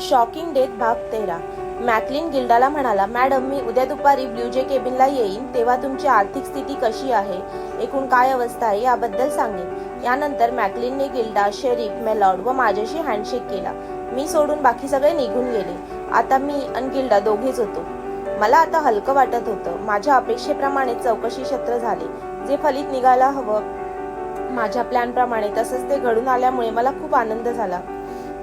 Shocking death भाग तेरा. McLean गिल्डाला म्हणाला मॅडम मी उद्या दुपारी ब्ल्यू जे केबिनला येईन तेव्हा तुमची आर्थिक स्थिती कशी आहे? एकूण काय अवस्था आहे याबद्दल सांगेन. यानंतर मॅकलिनने गिल्डा शेरीफ मेलॉर्ड व माझ्याशी हँडशेक केला. मी सोडून बाकी सगळे निघून गेले. आता मी आणि गिल्डा दोघेच होतो. मला आता हलकं वाटत होतं. माझ्या अपेक्षेप्रमाणे चौकशी छत्र झाले. जे फलित निघायला हवं माझ्या प्लॅनप्रमाणे तसंच ते घडून आल्यामुळे मला खूप आनंद झाला.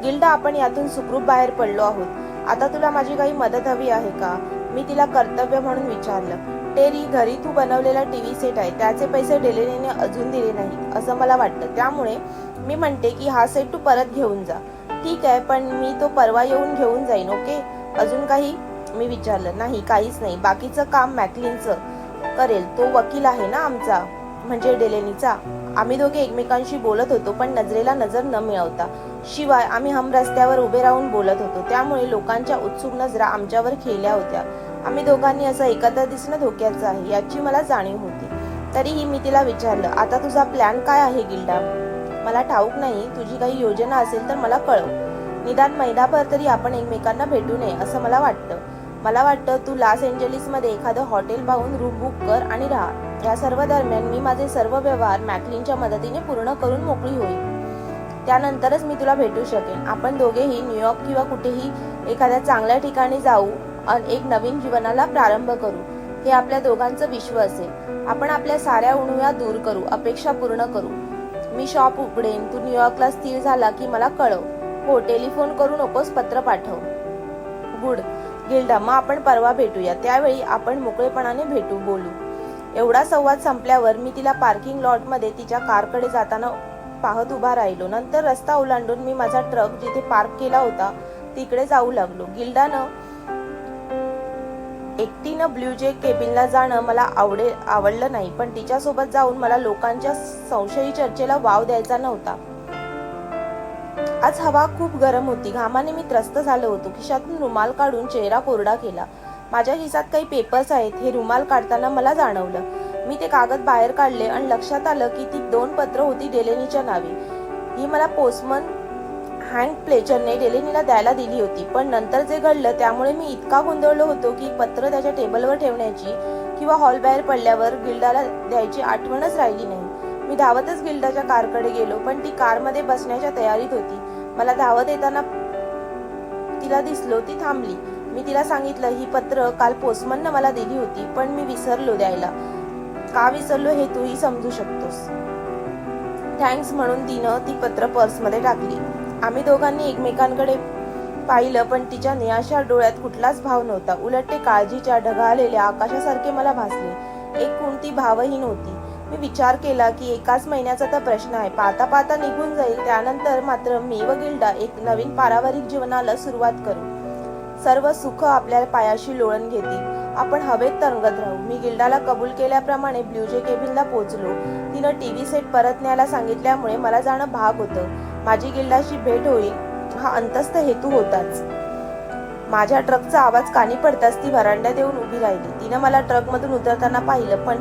गिल्डा आपण यातून सुखरूप बाहेर पडलो आहोत. आता तुला माझी काही मदत हवी आहे का? मी तिला कर्तव्य म्हणून विचारलं. टेरी घरी तू बनवलेला टीव्ही सेट आहे. त्याचे पैसे डेलेनीने अजून दिले नाही असं मला वाटतं. त्यामुळे मी म्हणते की हा सेट तू परत घेऊन जा. ठीक आहे पण मी तो परवा येऊन घेऊन जाईन ओके? अजून काही? मी विचारलं. नाही काहीच नाही. बाकीचं काम मॅकलिनचं करेल. तो वकील आहे ना आमचा? म्हणजे डेलेनीचा? आम्ही दोघे एकमेकांशी बोलत होतो पण नजरेला नजर न मिळवता. शिवाय आम्ही हम रस्त्यावर उभे राहून बोलत होतो. त्यामुळे लोकांच्या उत्सुक नजरा आमच्यावर खेळल्या होत्या. आम्ही दोघांनी असं एकत्र दिसणं धोक्याचं आहे याची मला जाणीव होती. तरीही मी तिला विचारलं आता तुझा प्लॅन काय आहे गिल्डा? मला ठाऊक नाही तुझी काही योजना असेल तर मला कळव. निदान महिनाभर तरी आपण एकमेकांना भेटू नये असं मला वाटतं. मला वाटतं तू लॉस एंजलिसमध्ये एखादं हॉटेल पाहून रूम बुक कर आणि राहा. या सर्व दरम्यान मी माझे सर्व व्यवहार मॅकलिनच्या मदतीने पूर्ण करून मोकळी होईल त्यानंतरच मी तुला भेटू शकेन. आपण दोघेही न्यूयॉर्क किंवा कुठेही एखाद्या चांगल्या ठिकाणी जाऊ आणि एक नवीन जीवनाला प्रारंभ करू. हे आपल्या दोघांचं विश्व असेल. आपण आपल्या साऱ्या उणव्या दूर करू अपेक्षा पूर्ण करू. मी शॉप उघडेन तू न्यूयॉर्कला स्थिर झाला की मला कळव. हो टेलिफोन करू नकोस पत्र पाठव. गुड. गिल्डा मग आपण परवा भेटूया. त्यावेळी आपण मोकळेपणाने भेटू बोलू. एवढा संवाद संपल्यावर मी तिला पार्किंग लॉटमध्ये तिच्या कारकडे जाताना पाहत उभा राहिलो. नंतर रस्ता ओलांडून मी माझा ट्रक जिथे पार्क केला होता तिकडे जाऊ लागलो. गिल्डानं एकटीनं ब्ल्यू जे केबिनला जाणं मला आवडे आवडलं नाही. पण तिच्यासोबत जाऊन मला लोकांच्या संशयी चर्चेला वाव द्यायचा नव्हता. आज हवा खूप गरम होती. घामाने मी त्रस्त झालो होतो. खिशातून रुमाल काढून चेहरा कोरडा केला. माझ्या खिशात काही पेपर्स आहेत. हे रुमाल काढताना मला जाणवलं. मी ते कागद बाहेर काढले आणि लक्षात आलं की ती दोन पत्र होती डेलेनीच्या नावे. ही मला पोस्टमन हँड प्लेचरने डेलेनीला द्यायला दिली होती. पण नंतर जे घडलं त्यामुळे मी इतका गोंधळलो होतो की पत्र त्याच्या टेबलवर ठेवण्याची किंवा हॉल बाहेर पडल्यावर गिल्डाला द्यायची आठवणच राहिली नाही. मी धावतच गिल्डाच्या कारकडे गेलो पण ती कारमध्ये बसण्याच्या तयारीत होती. मला धावत येताना तिला दिसलो ती थांबली. मी तिला सांगितलं ही पत्र काल पोस्टमननं मला दिली होती पण मी विसरलो द्यायला. का विसरलो हे तूही समजू शकतोस. थँक्स म्हणून तिनं ती पत्र पर्समध्ये टाकली. आम्ही दोघांनी एकमेकांकडे पाहिलं पण तिच्या निराशा डोळ्यात कुठलाच भाव नव्हता. उलट ते काळजीच्या ढगाळलेल्या आकाशासारखे मला भासले. एक कोणती भावही नव्हती मी विचार केला की एकाच महिन्याचा तर प्रश्न आहे. पाहता पाहता निघून जाईल त्यानंतर मात्र मी व गिल्डा एक नवीन पारावारिक जीवनाला सुरुवात करू. सर्व सुख आपल्या पायाशी लोळण घेतील. आपण हवेत तरंगत राहू. मी गिल्डाला कबूल केल्याप्रमाणे ब्ल्यूजे केबिनला पोहोचलो. तिनं टीव्ही सेट परत न्यायला सांगितल्यामुळे मला जाणं भाग होतं. माझी गिल्डाशी भेट होईल हा अंतस्थ हेतू होताच. माझ्या ट्रकचा आवाज कानी पडताच ती व्हरांड्यात येऊन उभी राहिली. तिनं मला ट्रकमधून उतरताना पाहिलं पण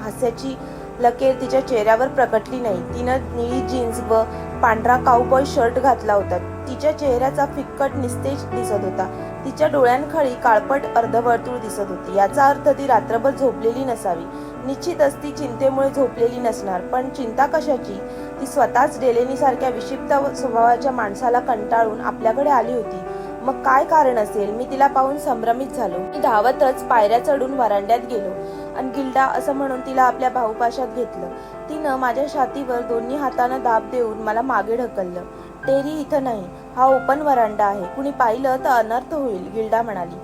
हास्याची लकेर तिच्या चेहऱ्यावर प्रकटली नाही. तिनं निळी जीन्स व पांढरा काऊबॉय शर्ट घातला होता. तिच्या चेहऱ्याचा फिक्कट निस्तेज दिसत होता. तिच्या डोळ्यांखळी काळपट अर्धवर्तुळ दिसत होती. याचा अर्थ ती रात्रभर झोपलेली नसावी. निश्चितच ती चिंतेमुळे झोपलेली नसणार पण चिंता कशाची? ती स्वतःच डेलेनीसारख्या विक्षिप्त स्वभावाच्या माणसाला कंटाळून आपल्याकडे आली होती. मग काय कारण असेल? मी तिला पाहून संभ्रमित झालो. मी धावतच पायऱ्या चढून वरांड्यात गेलो आणि गिल्डा असं म्हणून तिला आपल्या भाऊपाशात घेतलं. तिनं माझ्या छातीवर दोन्ही हातानं दाब देऊन मला मागे ढकललं. टेरी इथं नाही. हा ओपन वरांडा आहे. कुणी पाहिलं तर अनर्थ होईल गिल्डा म्हणाली.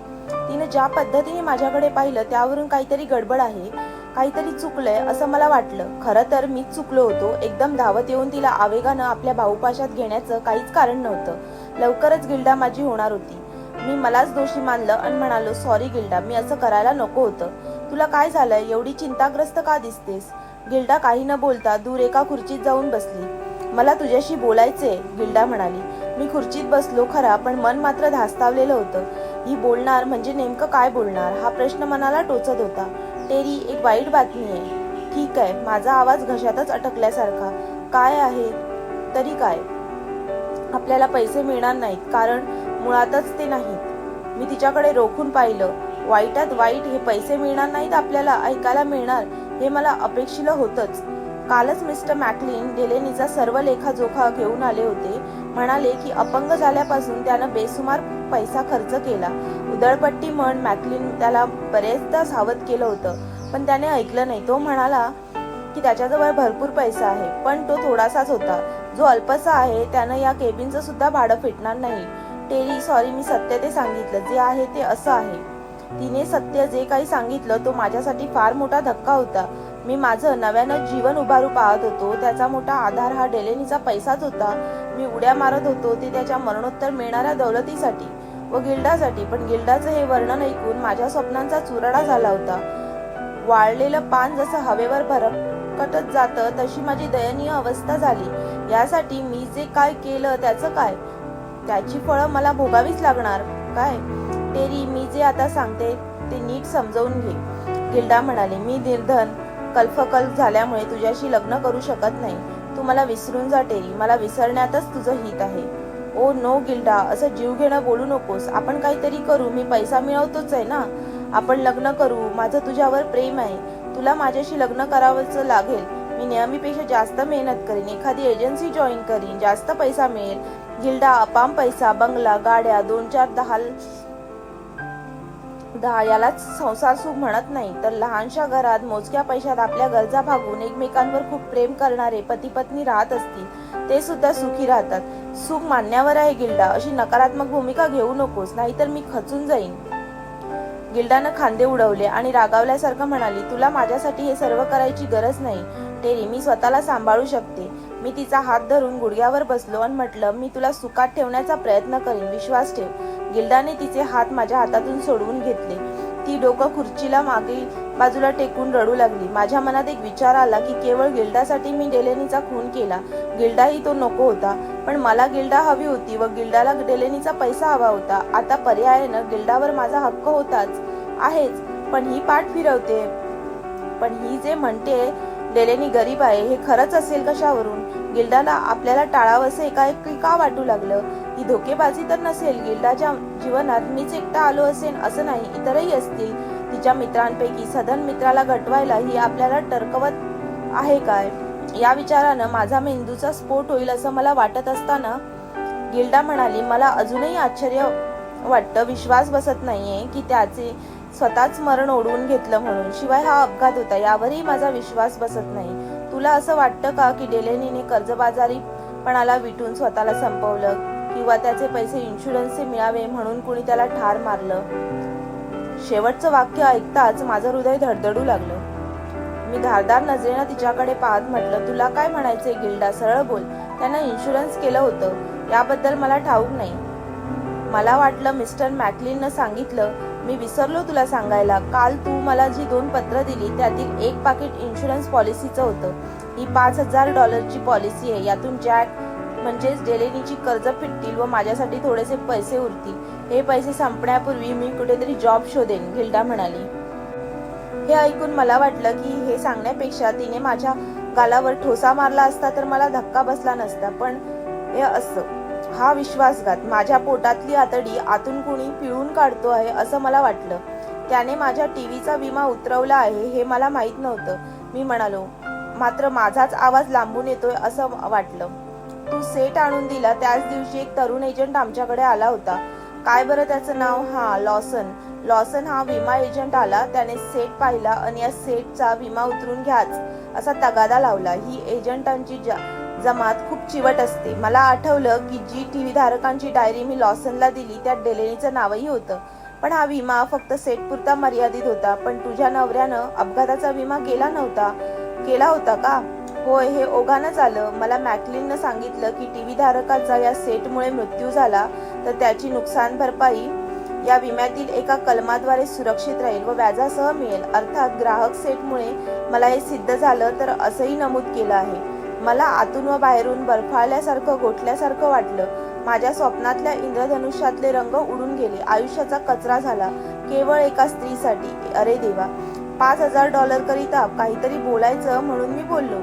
तिनं ज्या पद्धतीने माझ्याकडे पाहिलं त्यावरून काहीतरी गडबड आहे काहीतरी चुकलंय असं मला वाटलं. खरं तर मीच चुकलो होतो. एकदम धावत येऊन तिला आवेगानं आपल्या भाऊपाशात घेण्याचं काहीच कारण नव्हतं. लवकरच गिल्डा माझी होणार होती. मी मलाच दोषी मानलं आणि म्हणालो सॉरी गिल्डा मी असं करायला नको होतं. तुला काय झालंय? एवढी चिंताग्रस्त का दिसतेस? गिल्डा काही न बोलता दूर एका खुर्चीत जाऊन बसली. मला तुझ्याशी बोलायचंय गिल्डा म्हणाली. मी खुर्चीत बसलो खरा पण मन मात्र धास्तावलेलं होतं. ही बोलणार म्हणजे नेमकं काय बोलणार? हा प्रश्न मनाला टोचत होता. टेरी एक वाईट बातमी आहे. ठीक आहे माझा आवाज घशातच अटकल्यासारखा. काय आहे? तरी काय? आपल्याला पैसे मिळणार नाहीत कारण मुळातच ते नाहीत. मी तिच्याकडे रोखून पाहिलं. वाईटात वाईट हे पैसे मिळणार नाहीत आपल्याला ऐकायला मिळणार. हे मला अपेक्षिलं होतंच. कालच मिस्टर मॅकलिन डेलेनीचा सर्व लेखाजोखा घेऊन आले होते. म्हणाले की अपंग झाल्यापासून त्यानं बेसुमार पैसा खर्च केला. उधळपट्टी म्हण मॅकलिन त्याला बरेचदा सावध केलं होतं पण त्याने ऐकलं नाही. तो म्हणाला की त्याच्याजवळ भरपूर पैसा आहे पण तो थोडासाच होता. जो अल्पसा आहे त्यानं या केबिनचं सुद्धा भाडं फिटणार नाही. टेरी सॉरी मी सत्य ते सांगितलं. जे आहे ते असं आहे. तिने सत्य जे काही सांगितलं तो माझ्यासाठी फार मोठा धक्का होता. मी माझं नव्यानं जीवन उभारू पाहत होतो. त्याचा मोठा आधार हा डेलेनीचा पैसाच होता. मी उड्या मारत होतो ते त्याच्या मरणोत्तर मिळणाऱ्या दौलतीसाठी व गिल्डासाठी. पण गिल्डाचं हे वर्णन ऐकून माझ्या स्वप्नांचा चुराडा झाला होता. वाळलेलं पान जसं हवेवर भरकटत जातं तशी माझी दयनीय अवस्था झाली. यासाठी मी जे काय केलं त्याचं काय? त्याची फळं मला भोगावीच लागणार. काय? टेरी मी जे आता सांगते ते नीट समजवून घे. गिल्डा म्हणाले मी निर्धन कल्फकल झाल्यामुळे तुझ्याशी लग्न करू शकत नाही. तू मला विसरून जा टेरी मला विसरण्यातच तुझं हित आहे. ओ नो गिल्डा असं जीव घेणं बोलू नकोस. आपण काहीतरी करू. मी पैसा मिळवतोच आहे ना? आपण लग्न करू. माझं तुझ्यावर प्रेम आहे. तुला माझ्याशी लग्न करावंच लागेल. मी नेहमीपेक्षा जास्त मेहनत करीन. एखादी एजन्सी जॉईन करीन. जास्त पैसा मिळेल. गिल्डा अपाम पैसा बंगला गाड्या दोन चार दहा दहा यालाच संसार सुख म्हणत नाही. तर लहानशा घरात मोजक्या पैशात आपल्या गरजा भागून एकमेकांवर खूप प्रेम करणारे पती पत्नी राहत असतील ते सुद्धा सुखी राहतात. सुख मान्यावर आहे गिल्डा. अशी नकारात्मक भूमिका घेऊ नकोस नाहीतर मी खचून जाईन. गिल्डानं खांदे उडवले आणि रागावल्यासारखं म्हणाली तुला माझ्यासाठी हे सर्व करायची गरज नाही. टेरी मी स्वतःला सांभाळू शकते. मी तिचा हात धरून गुडघ्यावर बसलो आणि म्हटलं मी तुला सुखात ठेवण्याचा प्रयत्न करीन. विश्वास ठेव. गिल्डाने तिचे हात माझ्या हातातून सोडवून घेतले. ती डोकं खुर्चीला मागे बाजूला टेकून रडू लागली. माझ्या मनात एक विचार आला की केवळ गिल्डासाठी मी डेलेनीचा खून केला. गिल्डाही तो नको होता. पण मला गिल्डा हवी होती व गिल्डाला डेलेनीचा पैसा हवा होता. आता पर्यायानं गिल्डावर माझा हक्क होताच. आहेच. पण ही पाठ फिरवते. पण ही जे म्हणते डेलेनी गरीब आहे हे खरंच असेल कशावरून? गिल्डाला आपल्याला टाळावंसे एकाएकी का वाटू लागलं? ही धोकेबाजी तर नसेल गिल्डाच्या जीवनात मीच एकटा आलो असेल असं नाही इतरही असतील. तिच्या मित्रांपैकी सदन मित्राला गटवायला ही आपल्याला टरकवत आहे काय? या विचारानं माझा मेंदूचा स्फोट होईल असं मला वाटत असताना गिल्डा म्हणाली मला अजूनही आश्चर्य वाटतं विश्वास बसत नाहीये की त्याचे स्वतःच मरण ओढवून घेतलं म्हणून. शिवाय हा अपघात होता यावरही माझा विश्वास बसत नाही. तुला असं वाटतं का की डेलेनीने कर्जबाजारीपणाला विटून स्वतःला संपवलं किंवा त्याचे पैसे इन्शुरन्सचे मिळावे म्हणून कुणी त्याला ठार मारलं? शेवटचं वाक्य ऐकताच माझं हृदय धडधडू लागलं. मी धारदार नजरेनं तिच्याकडे पाहत म्हटलं तुला काय म्हणायचंय गिल्डा? सरळ बोल. त्यानं इन्शुरन्स केलं होतं. याबद्दल मला ठाऊक नाही. मला वाटलं मिस्टर मॅकलिननं सांगितलं मी विसरलो तुला सांगायला. काल तू मला जी दोन पत्र दिली त्यातील एक पाकिट इन्शुरन्स पॉलिसीचं होतं. ही पाच हजार डॉलरची पॉलिसी आहे. यातून जॅक म्हणजेच डेलेनीची कर्ज फिटतील व माझ्यासाठी थोडेसे पैसे उरतील. हे पैसे संपण्यापूर्वी मी कुठेतरी जॉब शोधेन गिल्डा म्हणाली. हे ऐकून मला वाटलं की हे सांगण्यापेक्षा तिने माझ्या गालावर ठोसा मारला असता तर मला धक्का बसला नसता पण हे असं. हा विश्वासघात माझ्या पोटातली आतडी आतून कुणी पिळून काढतो आहे असं मला वाटलं. त्याने माझ्या टीव्हीचा विमा उतरवला आहे हे मला माहीत नव्हतं. मी म्हणालो मात्र माझाच आवाज लांबून येतोय असं वाटलं. तू सेट आणून दिला त्याच दिवशी एक तरुण एजंट आमच्याकडे आला होता. काय बरं त्याचं नाव? हा लॉसन. लॉसन हा विमा एजंट आला त्याने सेट पाहिला आणि या सेटचा विमा उतरून घ्याच असा तगादा लावला. ही एजंटांची ज- जमात खूप चिवट असते. मला आठवलं की जी टी व्ही धारकांची डायरी मी लॉसनला दिली त्यात डेलेनीचं नावही होतं. पण हा विमा फक्त सेटपुरता मर्यादित होता. पण तुझ्या नवऱ्यानं अपघाताचा विमा केला नव्हता? केला होता का? होय हे ओघानंच आलं. मला मॅकलिननं सांगितलं की टी व्ही धारकाचा या सेटमुळे मृत्यू झाला तर त्याची नुकसान भरपाई या विम्यातील एका कलमाद्वारे सुरक्षित राहील व व्याजासह मिळेल. अर्थात ग्राहक सेटमुळे मला हे सिद्ध झालं तर असंही नमूद केलं आहे. मला आतून व बाहेरून बर्फाळल्यासारखं गोठल्यासारखं वाटलं. माझ्या स्वप्नातल्या इंद्रधनुष्यातले रंग उडून गेले. आयुष्याचा कचरा झाला. केवळ एका स्त्रीसाठी. अरे देवा. पाच हजार डॉलर करिता काहीतरी बोलायचं म्हणून मी बोललो.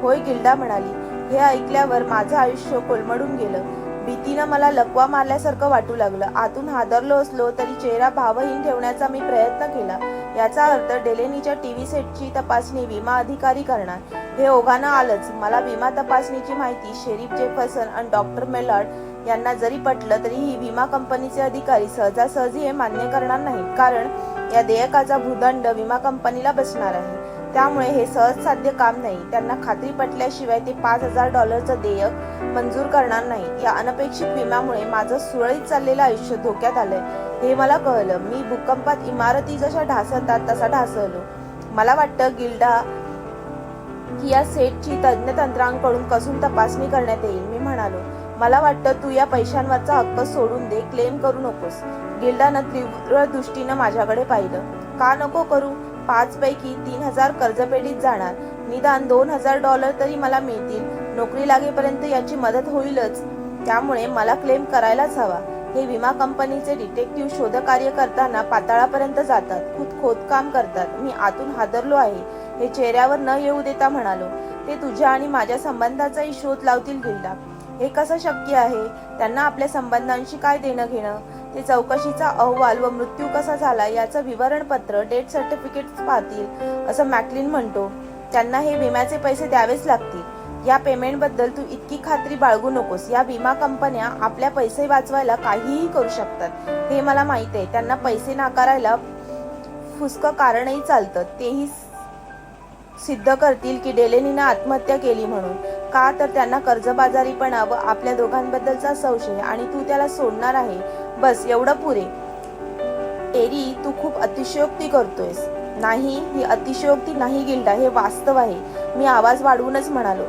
होय गिल्डा म्हणाली. हे ऐकल्यावर माझं आयुष्य कोलमडून गेलं. भीतीनं मला लकवा मारल्यासारखं वाटू लागलं. आतून हादरलो असलो तरी चेहरा भावहीन ठेवण्याचा मी प्रयत्न केला. याचा अर्थ डेलेनीच्या टीव्ही सेटची तपासणी विमा अधिकारी करणार. हे ओघानं आलंच. मला विमा तपासणीची माहिती शेरीफ जेफरसन आणि डॉक्टर मेलॉर्ड यांना जरी पटलं तरी ही विमा कंपनीचे अधिकारी सहजासहजी हे मान्य करणार नाहीत. कारण या देयकाचा भूदंड विमा कंपनीला बसणार आहे. त्यामुळे हे सहज साध्य काम नाही. त्यांना खात्री पटल्याशिवाय ते पाच हजार डॉलरचं देयक मंजूर करणार नाही. या अनपेक्षित विम्यामुळे माझं सुरळीत चाललेलं आयुष्य धोक्यात आलंय. हे मला कळलं. मी भूकंपात इमारती जशा ढासळतात तसा ढासळलो. मला वाटतं गिल्डा की या सेटची तज्ज्ञ तंत्रांकडून कसून तपासणी करण्यात येईल मी म्हणालो. मला वाटतं तू या पैशांवरचा हक्क सोडून दे क्लेम करू नकोस. गिल्डानं तीव्र दृष्टीनं माझ्याकडे पाहिलं. का नको करू? पाच पैकी तीन हजार कर्जपेढीत जाणार. निदान दोन हजार डॉलर तरी मला मिळतील. नोकरी लागेपर्यंत याची मदत होईलच. त्यामुळे मला क्लेम करायलाच हवा. हे विमा कंपनीचे डिटेक्टिव्ह शोधकार्य करताना पाताळापर्यंत जातात. खुद खोदकाम करतात. मी आतून हादरलो आहे. हे चेहऱ्यावर न येऊ देता म्हणालो ते तुझ्या आणि माझ्या संबंधाचाही शोध लावतील गिल्डा. हे कसं शक्य आहे? त्यांना आपल्या संबंधांशी काय देणं घेणं ते चौकशीचा अहवाल व मृत्यू कसा झाला याचं विवरणपत्र डेथ सर्टिफिकेट पाहतील असं मॅकलिन म्हणतो. त्यांना हे विम्याचे पैसे द्यावेच लागतील. या पेमेंटबद्दल तू इतकी खात्री बाळगू नकोस. या विमा कंपन्या आपल्या पैसे वाचवायला काहीही करू शकतात. हे मला माहीत आहे. त्यांना पैसे नाकारायला फुसकं कारणही चालतं. तेही सिद्ध करतील की डेलेनीनं आत्महत्या केली म्हणून. का तर त्यांना कर्जबाजारीपणा व आपल्या दोघांबद्दलचा संशय. आणि तू त्याला सोडणार आहे. बस एवढं पुरे. एरी तू खूप अतिशयोक्ती करतोयस. नाही ही अतिशयोक्ती नाही गिल्डा हे वास्तव आहे. मी आवाज वाढवूनच म्हणालो.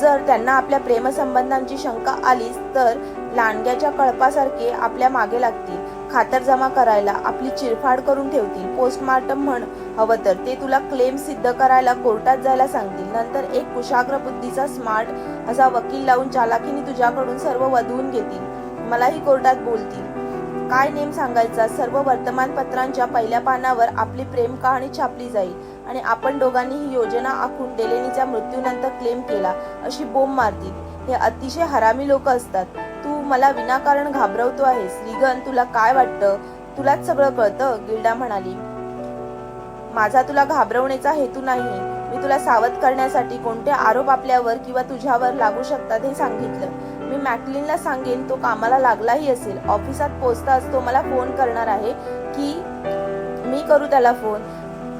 जर त्यांना आपल्या प्रेमसंबंधांची शंका आलीच तर लांडग्याच्या कळपासारखे आपल्या मागे लागतील. खातरजमा करायला आपली चिरफाड करून ठेवतील. पोस्टमार्टम म्हण हवं तर ते तुला क्लेम सिद्ध करायला कोर्टात जायला सांगतील. नंतर एक कुशाग्र बुद्धीचा स्मार्ट असा वकील लावून चालाकीने तुझ्याकडून सर्व वधवून घेतील. मलाही कोर्टात बोलतील. काय नेम सांगायचा? सर्व वर्तमानपत्रांच्या पहिल्या पानावर आपली प्रेम कहाणी छापली जाईल आणि आपण दोघांनी ही योजना आखून डेलेनीच्या मृत्यूनंतर क्लेम केला अशी बोंब मारतील. हे अतिशय हरामी लोक असतात. तू मला विनाकारण घाबरवतो आहेस. लिगन तुला काय वाटतं? तुलाच सगळं कळतं गिल्डा म्हणाली. माझा तुला घाबरवण्याचा हेतू नाही मी तुला सावध करण्यासाठी कोणते आरोप आपल्यावर किंवा तुझ्यावर लागू शकतात हे सांगितलं. मॅकलिनला सांगेन तो कामाला लागलाही असेल. ऑफिसात पोचताच तो मला फोन करणार आहे की मी करू त्याला फोन.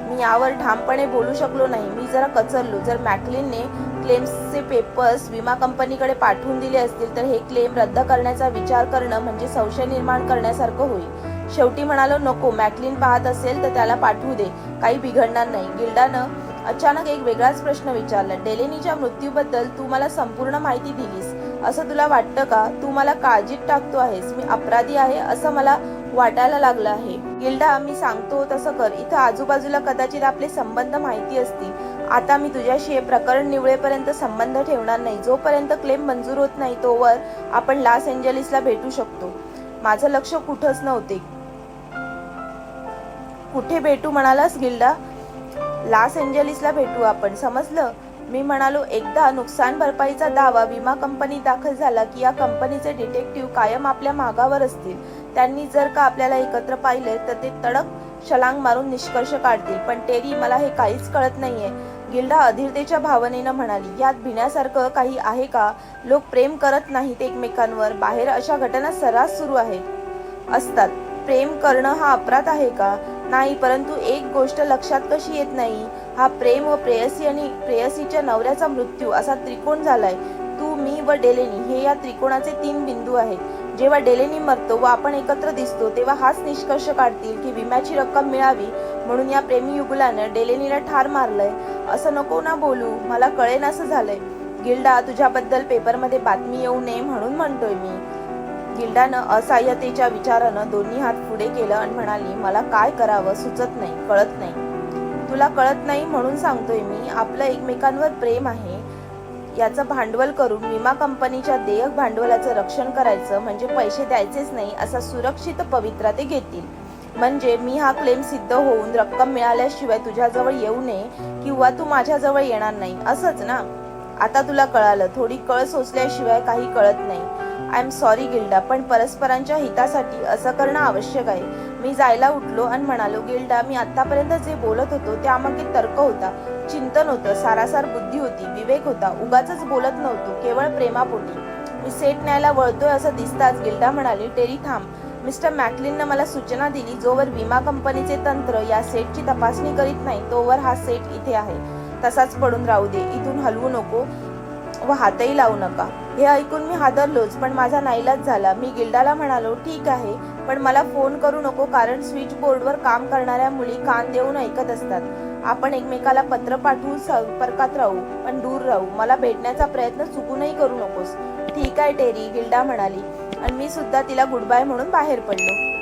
मी यावर ठामपणे बोलू शकलो नाही. मी जरा कचरलो. जर मॅकलिनने क्लेम्सचे पेपर्स विमा कंपनीकडे पाठवून दिले असतील तर हे क्लेम रद्द करण्याचा विचार करणं म्हणजे संशय निर्माण करण्यासारखं होईल. शेवटी म्हणालो नको मॅकलिन पाहत असेल तर त्याला पाठवू दे. काही बिघडणार नाही. गिल्डानं अचानक एक वेगळाच प्रश्न विचारला. डेलेनीच्या मृत्यूबद्दल तू मला संपूर्ण माहिती दिलीस. असं तुला वाटतं का? तू मला काळजीत टाकतो आहेस. मी अपराधी आहे असं मला वाटायला लागलं आहे. गिल्डा मी सांगतो तसं कर. इथं आजूबाजूला कदाचित आपले संबंध माहिती असतील. आता मी तुझ्याशी हे प्रकरण निवळेपर्यंत संबंध ठेवणार नाही. जोपर्यंत क्लेम मंजूर होत नाही तोवर आपण लॉस एंजलिसला भेटू शकतो. माझं लक्ष कुठंच नव्हते. कुठे भेटू म्हणालास गिल्डा? लॉस एंजलिसला भेटू आपण. समजलं? मी म्हणालो एकदा नुकसान भरपाईचा दावा विमा कंपनीत दाखल झाला की या कंपनीचे डिटेक्टिव्ह कायम आपल्या मागावर असतील. त्यांनी जर का आपल्याला एकत्र पाहिले तर ते तडक छलांग मारून निष्कर्ष काढतील. पण टेरी मला हे काहीच कळत नाहीये. गिल्डा अधीरतेच्या भावनेनं म्हणाली यात भिण्यासारखं काही आहे का? लोक प्रेम करत नाहीत एकमेकांवर. बाहेर अशा घटना सर्रास सुरू आहेत. असतात. प्रेम करणं हा अपराध आहे का? नाही परंतु एक गोष्ट लक्षात कशी येत नाही? हा प्रेम व प्रेयसी आणि प्रेयसीच्या नवऱ्याचा मृत्यू असा त्रिकोण झालाय. तू मी व डेलेनी हे या त्रिकोणाचे तीन बिंदू आहेत. जेव्हा डेलेनी मरतो व आपण एकत्र दिसतो तेव्हा हाच निष्कर्ष काढतील की विम्याची रक्कम मिळावी म्हणून या प्रेमी युगुलानं डेलेनीला ठार मारलंय. असं नको ना बोलू मला कळेन असं झालंय. गिल्डा तुझ्याबद्दल पेपरमध्ये बातमी येऊ नये म्हणून म्हणतोय मी. गिल्डानं असहाय्यतेच्या विचारानं दोन्ही हात पुढे केलं आणि म्हणाली मला काय करावं सुचत नाही कळत नाही. तुला कळत नाही म्हणून सांगतोय मी. आपलं एकमेकांवर प्रेम आहे. याचं भांडवल करून विमा कंपनीच्या देयक भांडवलाचं रक्षण करायचं म्हणजे पैसे द्यायचेच नाही असा सुरक्षित पवित्रा ते घेतील. म्हणजे मी हा क्लेम सिद्ध होऊन रक्कम मिळाल्याशिवाय तुझ्याजवळ येऊ नये किंवा तू माझ्याजवळ येणार नाही. असंच ना? आता तुला कळालं. थोडी कळ सोसल्याशिवाय काही कळत नाही. आय एम सॉरी गिल्डा पण परस्परांच्या हितासाठी असं करणं आवश्यक आहे. मी जायला उठलो आणि म्हणालो गिल्डा मी आतापर्यंत जे बोलत होतो त्यामागे तर्क होता चिंतन होतं सारासार बुद्धी होती विवेक होता उगाच बोलत नव्हतो केवळ प्रेमापोटी. मी सेट न्यायला वळतोय असं दिसताच गिल्डा म्हणाली टेरी थांब. मिस्टर मॅकलिननं मला सूचना दिली जोवर विमा कंपनीचे तंत्र या सेटची तपासणी करीत नाही तोवर हा सेट इथे आहे. तसाच पडून राहू दे इथून हलवू नको व हातही लावू नका. हे ऐकून मी हादरलोच पण माझा नाईलाज झाला. मी गिल्डाला म्हणालो ठीक आहे पण मला फोन करू नको कारण स्विच बोर्डवर काम करणाऱ्या मुली कान देऊन ऐकत असतात. आपण एकमेकाला पत्र पाठवून संपर्कात राहू पण दूर राहू. मला भेटण्याचा प्रयत्न चुकूनही करू नकोस. ठीक आहे टेरी गिल्डा म्हणाली. आणि मी सुद्धा तिला गुड बाय म्हणून बाहेर पडलो.